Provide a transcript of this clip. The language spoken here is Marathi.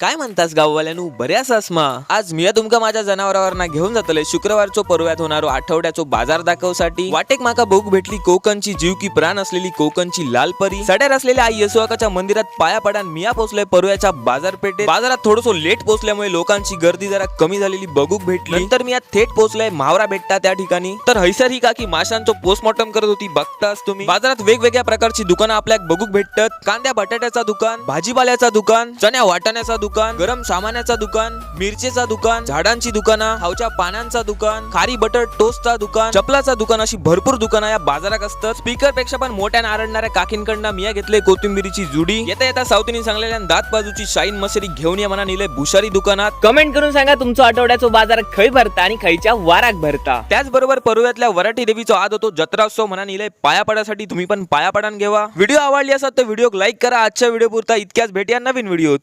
काय म्हणतास गाववाल्यानू? बऱ्याच असमा आज मी तुमका माझ्या जनावरांना घेऊन जातले शुक्रवारचो पर्व्यात होणारो आठवड्याचो बाजार दाखवसाठी. वाटेक माका बघू भेटली कोकणची जीव की प्राण असलेली कोकणची लाल परी सड्यार असलेल्या आई यशोकाच्या मंदिरात पाया पडान मिया पोचलोय पर्व्याच्या बाजारपेठेत. बाजारात थोडस लेट पोचल्यामुळे लोकांची गर्दी जरा कमी झालेली बघूक भेटली. नंतर मी आज थेट पोचलोय मावरा भेटता त्या ठिकाणी. तर हैसर ही काकी माशांचो पोस्टमॉर्टम करत होती बघताच तुम्ही? बाजारात वेगवेगळ्या प्रकारची दुकानं आपल्याक बघूक भेटतात. कांद्या बटाट्याचा दुकान भाजीपाल्याचा दुकान चण्या वाटाण्याचा दुकान गरम सामानाचा दुकान मिरचेचा दुकान झाडांची दुकानं हावच्या पानांचा दुकान खारी बटर टोस्टचा दुकान चपलाचा दुकान अशी भरपूर दुकानं या बाजारात असतात. स्पीकरपेक्षा पण मोठ्या नारडणाऱ्या काकींकडनं मिया घेतले कोथिंबिरीची जुडी. येता येता सावतीने सांगलेल्या दात बाजूची शाईन मसरी घेऊन या मना नेले भुशारी दुकानात. कमेंट करून सांगा तुमचा आठवड्याचो बाजार खय भरता आणि खयच्या वाराक भरता. त्याचबरोबर परुव्यातल्या वराठी देवीचा आज होतो जत्रात्सव म्हणा निलय पाया पडासाठी तुम्ही पण पाया पडान घेवा. व्हिडिओ आवडली असत तर व्हिडिओ लाईक करा. आजच्या व्हिडिओ पुरता इतक्याच भेटूया नवीन व्हिडिओत.